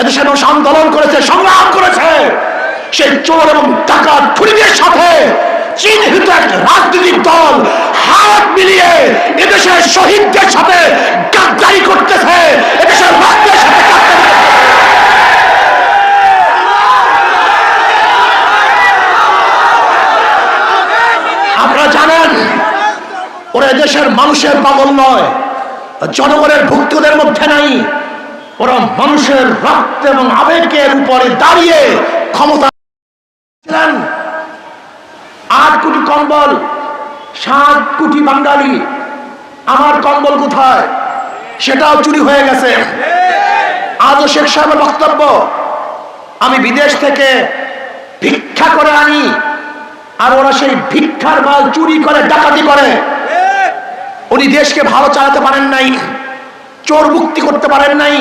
এদেশে মানুষ আন্দোলন করেছে, সংগ্রাম করেছে। সেই চোর এবং টাকা সাথে চিহ্নিত এক রাজনৈতিক দল হাত মিলিয়ে এদেশের শহীদদের সাথে গাদ্দারি করতেছে, এদেশের সাথে আপনারা জানেন, ওরা দেশের মানুষের পাগল নয়, জনগণের ভুক্তদের মধ্যে নাই। ওরা মানুষের রক্ত এবং আবেগের উপরে দাঁড়িয়ে ক্ষমতা ছিলেন আট কোটি কম্বল, সাত কোটি বাঙালি। আমার কম্বল কোথায়? সেটাও চুরি হয়ে গেছে। আজও শেখ সাহেবের বক্তব্য, আমি বিদেশ থেকে ভিক্ষা করে আনি, আর ওরা সেই ভিক্ষার মাল চুরি করে, ডাকাতি করে। উনি দেশকে ভালো চালাতে পারেন নাই, চোর মুক্তি করতে পারেন নাই।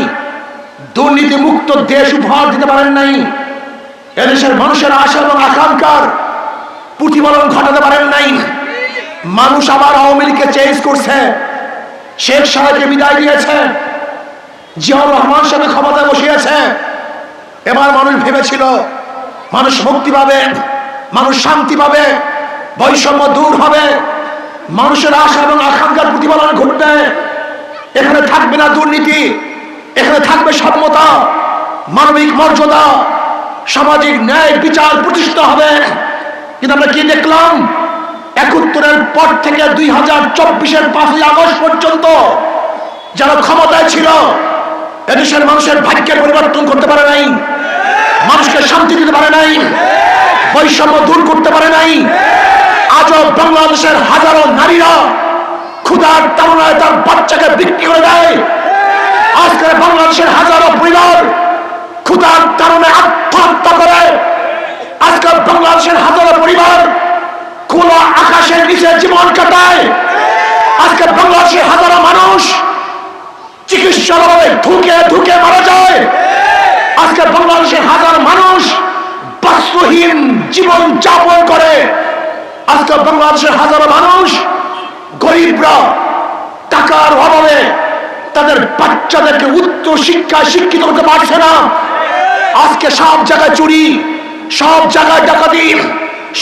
দুর্নীতি মুক্ত দেশ উপহার দিতে পারেন নাই। এদেশের মানুষের আশা এবং আকাঙ্ক্ষার প্রতিফলন ঘটাতে পারেন নাই। মানুষ আবার আওয়ামী লীগকে চেঞ্জ করছে। শেখ সাহেবকে বিদায় দিয়েছে। জিয়াউর রহমান সাহেব ক্ষমতায় বসিয়েছে। এবার মানুষ ভেবেছিল, মানুষ মুক্তি পাবে, মানুষ শান্তি পাবে, বৈষম্য দূর হবে। মানুষের আশা এবং আকাঙ্ক্ষার প্রতিফলন ঘটবে। এখানে থাকবে না দুর্নীতি। এখানে থাকবে সমতা মানবিক মর্যাদা, সামাজিক ন্যায় বিচার প্রতিষ্ঠিত হবে। কিন্তু আমরা কি দেখলাম? একাত্তরের পর থেকে দুই হাজার চব্বিশের পাঁচই আগস্ট পর্যন্ত যারা ক্ষমতায় ছিল, এদেশের মানুষের ভাগ্যের পরিবর্তন করতে পারে নাই, মানুষকে শান্তি দিতে পারে নাই, বৈষম্য দূর করতে পারে নাই। আজও বাংলাদেশের হাজারো নারীরা ক্ষুধার তার বাচ্চাকে বিক্রি করে দেয়। আজকের বাংলাদেশের হাজারো পরিবার ক্ষুধার তাড়নায় আত্মহত্যা করে। আজকাল বাংলাদেশের হাজারো পরিবার খোলা আকাশের নিচে জীবন কাটায়। আজকে বাংলাদেশের হাজারো মানুষ চিকিৎসার অভাবে ধুকে ধুকে মারা যায়। আজকে বাংলাদেশের হাজার মানুষ বস্ত্রহীন জীবন যাপন করে। আজকে বাংলাদেশের হাজারো মানুষ গরিবরা টাকার অভাবে তাদের বাচ্চাদেরকে উচ্চ শিক্ষায় শিক্ষিত করতে পারছে না। আজকে সব জায়গায় চুরি, সব জায়গায় ডাকাতি,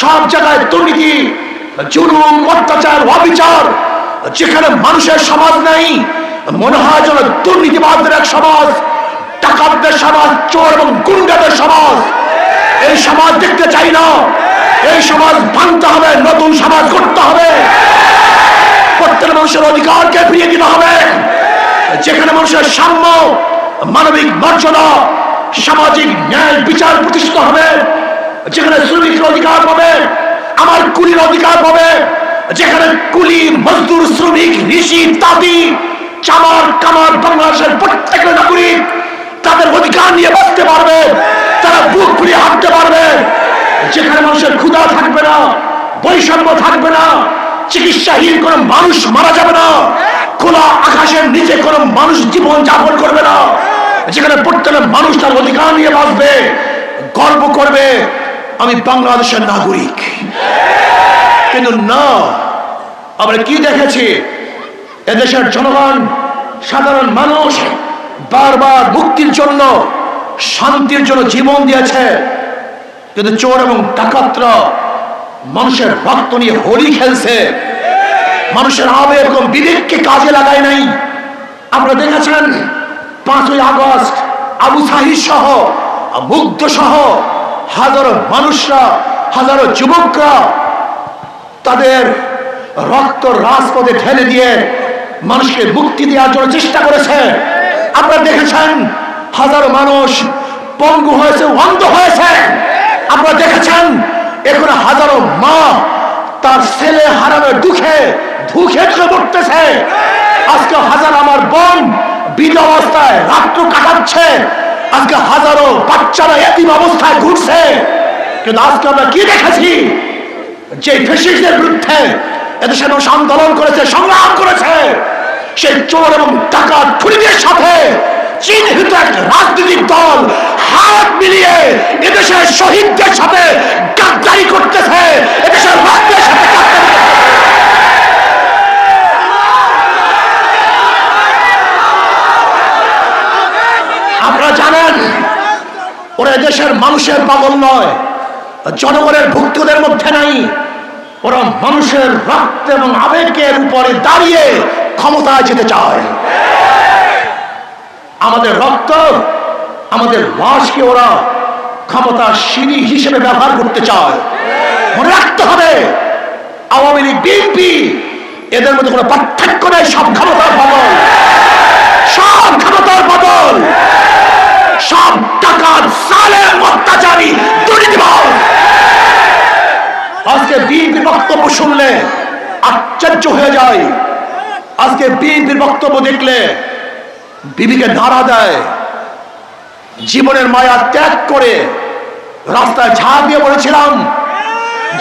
সব জায়গায় দুর্নীতি, জুলুম, অত্যাচার, অবিচার, যেখানে মানুষের সমাজ নেই, মনে হয় যেন দুর্নীতিবাদদের এক সমাজ, ডাকাতদের সমাজ, চোর এবং গুন্ডাদের সমাজ। এই সমাজ দেখতে চাই না। এই সমাজ ভাঙতে হবে, নতুন সমাজ করতে হবে। প্রত্যেক মানুষের অধিকারকে ফিরিয়ে দিতে হবে। যেখানে মানুষের সাম্য, মানবিক মর্যাদা, সামাজিক ন্যায় বিচার প্রতিষ্ঠিত হবে, যেখানে শ্রমিকের অধিকার পাবে, আমার কুলির অধিকার পাবে, যেখানে কুলি, মজদুর, শ্রমিক, ঋষি তাঁতি চামার, কামার, বাংলাদেশের প্রত্যেক নাগরিক তাদের অধিকার নিয়ে বাঁচতে পারবে, তারা বুক ফুলিয়ে হাঁটতে পারবে। যেখানে মানুষের ক্ষুধা থাকবে না, বৈষম্য থাকবে না, চিকিৎসাহীন কোনো মানুষ মারা যাবে না। খোলা আকাশের নিচে কোনো মানুষ জীবন যাপন করবে না। যেখানে প্রত্যেক মানুষ তার অধিকার নিয়ে বাঁচবে, গর্ব করবে, আমি বাংলাদেশের নাগরিক। কিন্তু না, আমরা কি দেখেছি? এদেশের জনগণ, সাধারণ মানুষ বারবার মুক্তির জন্য, শান্তির জন্য জীবন দিয়েছে। কিন্তু চোর এবং ডাকাতরা মানুষের রক্ত নিয়ে হোলি খেলছে। মানুষের আবেগ এবং বিবেককে কাজে লাগায় নাই? আপনারা দেখেছেন পাঁচই আগস্ট আবু সাহিদ সহ, মুগ্ধ সহ হাজারো মানুষরা, হাজারো যুবকরা তাদের রক্ত রাজপথে ঠেলে দিয়ে মানুষকে মুক্তি দেওয়ার জন্য চেষ্টা করেছে। আপনারা দেখেছেন হাজারো মানুষ পঙ্গু হয়েছে, অন্ধ হয়েছে। আপনারা দেখেছেন এখন হাজারো মা তার ছেলে হারানোর দুঃখে ধুখে পড়তেছে আজকে হাজার আমার বোন বিধ অবস্থায় রাত্র কাটাচ্ছে। আজকে হাজারো বাচ্চারা এতিম অবস্থায় ঘুরছে। কিন্তু আজকে আমরা কি দেখেছি? যে ফেসিস্টদের বিরুদ্ধে এদেশের মানুষ আন্দোলন করেছে, সংগ্রাম করেছে। সেই চোর এবং টাকা খুনিদের সাথে চিহ্নিত এক রাজনৈতিক দল হাত মিলিয়ে এদেশের শহীদদের সাথে গাদ্দারি করতেছে, এদেশের রক্তের সাথে আপনারা জানেন, ওরা দেশের মানুষের পাগল নয়, জনগণের ভুক্তদের মধ্যে নাই। ওরা মানুষের রক্ত এবং আবেগের উপরে দাঁড়িয়ে ক্ষমতায় যেতে চায়। আমাদের রক্ত, আমাদের লাশকে ওরা ক্ষমতার সিঁড়ি হিসেবে ব্যবহার করতে চায়। মনে রাখতে হবে, আওয়ামী লীগ, বিএনপি, এদের মধ্যে কোনো পার্থক্য নেই, সব ক্ষমতার বদল। সব ক্ষমতার বদল। সব টাকার সালে অত্যাচারী দুর্নীতিবাজ। আজকে বিএনপির বক্তব্য শুনলে আশ্চর্য হয়ে যায়। আজকে বিএনপির বক্তব্য দেখলে বিবিকে নাড়া দেয়। জীবনের মায়া ত্যাগ করে রাস্তায় ঝাঁপ দিয়ে বলেছিলাম,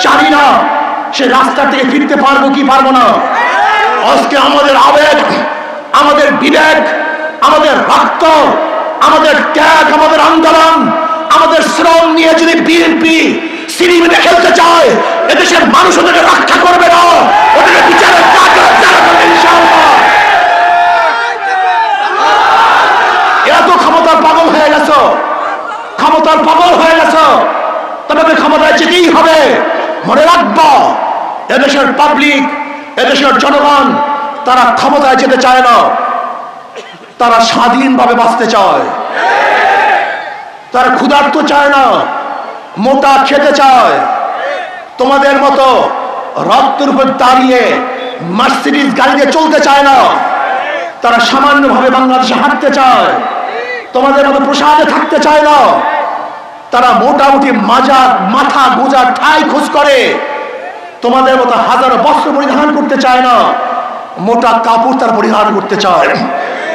জানি না সে রাস্তা থেকে ফিরতে পারব কি পারব না। আজকে আমাদের আবেগ, আমাদের বিবেক, আমাদের রক্ত, আমাদের ত্যাগ, আমাদের আন্দোলন, আমাদের শ্রম নিয়ে যদি বিএনপি সিনেমিতে খেলতে চায়, এদেশের মানুষ ওদেরকে রক্ষা করবে না ওদেরকে বিচারের কাজ করবে ইনশাআল্লাহ এত ক্ষমতার পাগল হয়ে গেছো ক্ষমতার পাগল হয়ে গেছো তোমাকে ক্ষমতায় যেতেই হবে মনে রাখব এদেশের পাবলিক এদেশের জনগণ, তারা ক্ষমতায় যেতে চায় না। তারা স্বাধীনভাবে বাঁচতে চায়। তারা ক্ষুধার্ত চায় না। মোটা খেতে চায়। তোমাদের মতো রক্তের উপর দাঁড়িয়ে মার্সিডিজ গাড়িতে চলতে চায় না। তারা সামান্যভাবে বাংলাদেশে হাঁটতে চায়। তোমাদের মতো প্রসাদে থাকতে চায় না। তারা মোটামুটি মাজা, মাথা, গোজা, ঠাই খোঁজ করে। তোমাদের মতো হাজার বস্ত্র পরিধান করতে চায় না, মোটা কাপড় তার পরিধান করতে চায়।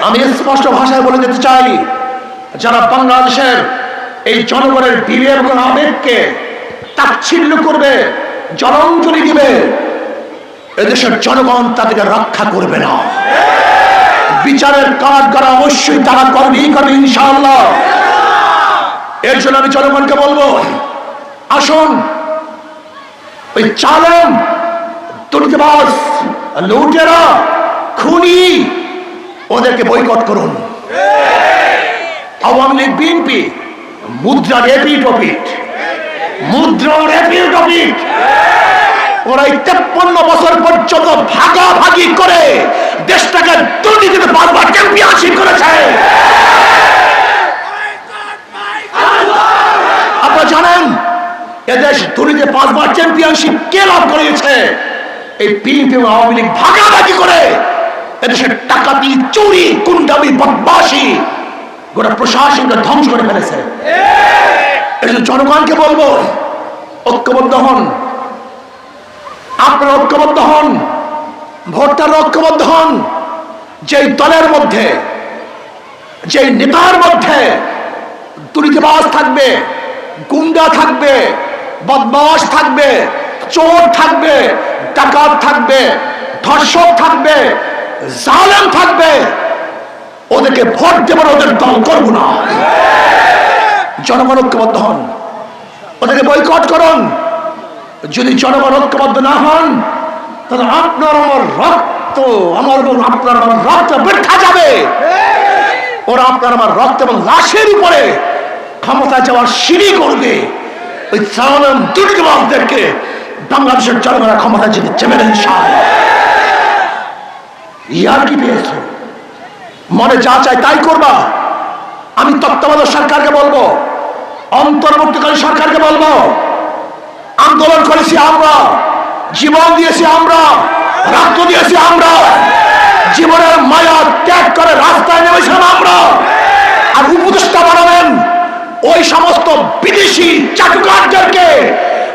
আমি স্পষ্ট ভাষায় বলে যেতে চাই, যারা বাংলাদেশের এই জনগণের বিবেক এবং আবেগকে তাচ্ছিল্য করবে, জলাঞ্জলি দিবে, এদেশের জনগণ তাদেরকে রক্ষা করবে না। বিচারের কাজ করা অবশ্যই তারা করবেই করবে ইনশাআল্লাহ। এর জন্য আমি জনগণকে বলব, আসুন ওই চালন দুর্নীতিবাস লুটেরা, খুনি, ওদেরকে বয়কট করুন। আওয়ামী লীগ, বিএনপি মুদ্রা রেপিট অপিট মুদ্রা রেপিট অপিট ওরা তেপ্পন্ন বছর পর্যন্ত ভাগাভাগি করে দেশটাকে দুর্নীতিতে পাঁচবার চ্যাম্পিয়নশিপ করেছে। আপনারা জানেন এদেশ দুর্নীতি পাঁচবার চ্যাম্পিয়নশিপ কে লাভ করেছে? এই এবং আওয়ামী লীগ ভাগাভাগি করে এদেশের টাকাতি চুরি কুন্ডামি বদমাসি গোটা প্রশাসনকে ধ্বংস করে ফেলেছে। জন্য জনগণকে বলব, ঐক্যবদ্ধ হন। আপনারা ঐক্যবদ্ধ হন ভোটটার ঐক্যবদ্ধ হন। যেই দলের মধ্যে, যেই নেতার মধ্যে দুর্নীতিবাজ থাকবে, গুন্ডা থাকবে বদমাস থাকবে, চোর থাকবে, ডাকাত থাকবে, ধর্ষক থাকবে, জালেম থাকবে। ওদেরকে ভোট দেবার ওদের দল করব না। জনগণ ঐক্যবদ্ধ হন। ওদেরকে বয়কট করুন। যদি জনগণ ঐক্যবদ্ধ না হন, তাহলে আপনার আমার রক্ত, আমার এবং আপনার আমার রক্ত বৃদ্ধা যাবে। ওরা আপনার আমার রক্ত এবং লাশের উপরে ক্ষমতা যাওয়ার সিঁড়ি করবে। ওই সালাম দুর্গবাদদেরকে বাংলাদেশের জনগণের ক্ষমতা যেতে চেপে নেন ইয়ার কি পেয়েছ? মনে যা চাই তাই করবা। আমি তত্ত্বাবধায়ক সরকারকে বলব, অন্তর্বর্তীকালীন সরকারকে বলব, আন্দোলন করেছি আমরা, জীবন দিয়েছি আমরা, রক্ত দিয়েছি আমরা, জীবনের মায়া ত্যাগ করে রাস্তায় নেমেছিলাম আমরা। আর উপদেষ্টা বানাবেন ওই সমস্ত বিদেশি চাটুকারদেরকে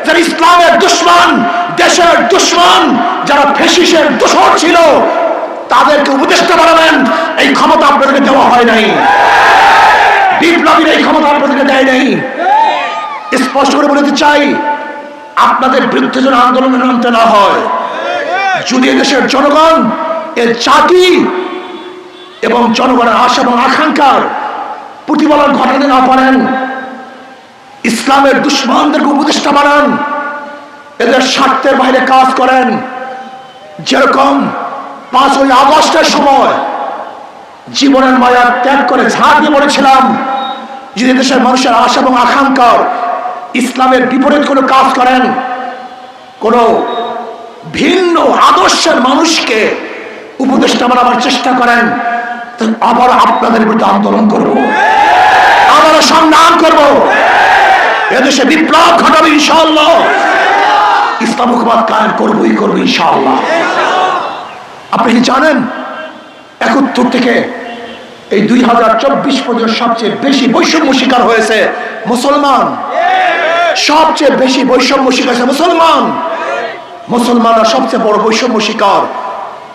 যারা ইসলামের দুশ্মন, দেশের দুশ্মন, যারা ফেসিসের দোষর ছিল, তাদেরকে উপদেষ্টা বানাবেন। এই ক্ষমতা আপনাদেরকে দেওয়া হয় নাই। বিপ্লবীর এই ক্ষমতা আপনাদেরকে দেয় নাই। স্পষ্ট করে বলতে চাই, আপনাদের বিরুদ্ধে যেন আন্দোলনে নামতে না হয়। যদি দেশের জনগণ, এর জাতি এবং জনগণের আশা এবং আকাঙ্ক্ষার প্রতিফলন ঘটাতে না পারেন। ইসলামের দুশ্মনদেরকে উপদেষ্টা বানান। এদের স্বার্থের বাইরে কাজ করেন। যেরকম পাঁচই আগস্টের সময় জীবনের মায়া ত্যাগ করে ঝাঁপ দিয়ে পড়েছিলাম যদি দেশের মানুষের আশা এবং আকাঙ্ক্ষার ইসলামের বিপরীত কোনো কাজ করেন, কোনো ভিন্ন আদর্শের মানুষকে উপদেষ্টা বানাবার চেষ্টা করেন আবার আপনাদের বিরুদ্ধে আন্দোলন করব। সংগ্রাম করব। এদেশে বিপ্লব ঘটাবে ইনশাআল্লাহ। ইসলাম হুকুমাত কায়েম করবই করব ইনশাআল্লাহ। আপনি কি জানেন, একাত্তর থেকে এই দুই হাজার চব্বিশ পর্যন্ত সবচেয়ে বেশি বৈষম্য শিকার হয়েছে মুসলমান। সবচেয়ে বেশি বৈষম্য শিকার হয়েছে মুসলমান। মুসলমানরা সবচেয়ে বড় বৈষম্য শিকার।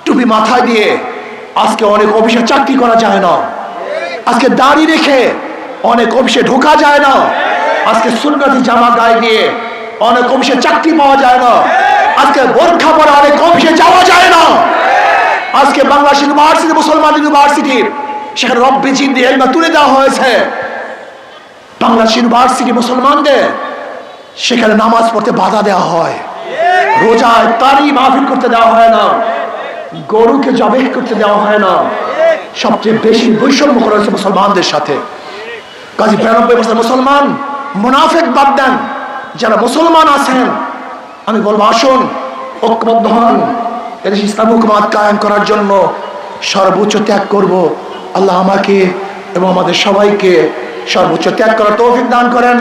টুপি মাথায় দিয়ে আজকে অনেক অফিসে চাকরি করা যায় না। আজকে দাড়ি রেখে অনেক অফিসে ঢোকা যায় না। আজকে সুন্নতি জামা গায়ে দিয়ে অনেক অফিসে চাকরি পাওয়া যায় না। আজকে বোরখা পরে অনেক অফিসে যাওয়া যায় না। আজকে বাংলাদেশ ইউনিভার্সিটি, মুসলমান ইউনিভার্সিটি, সেখানে রব্বি জিন্দি এলমা তুলে দেওয়া হয়েছে। বাংলাদেশ ইউনিভার্সিটি মুসলমানদের, সেখানে নামাজ পড়তে বাধা দেওয়া হয়। রোজায় তারই মাহফিল করতে দেওয়া হয় না। গরুকে জবেহ করতে দেওয়া হয় না। সবচেয়ে বেশি বৈষম্য করা হয়েছে মুসলমানদের সাথে। কাজী বিরানব্বই বছর মুসলমান, মুনাফেক বাদ দেন যারা মুসলমান আছেন, আমি বলব আসুন, ঐক্যবদ্ধ হন। এদেশে ইসলাম হুকুমাত কায়েম করার জন্য সর্বোচ্চ ত্যাগ করব। আল্লাহ আমাকে এবং আমাদের সবাইকে সর্বোচ্চ ত্যাগ করার তৌফিক দান করেন।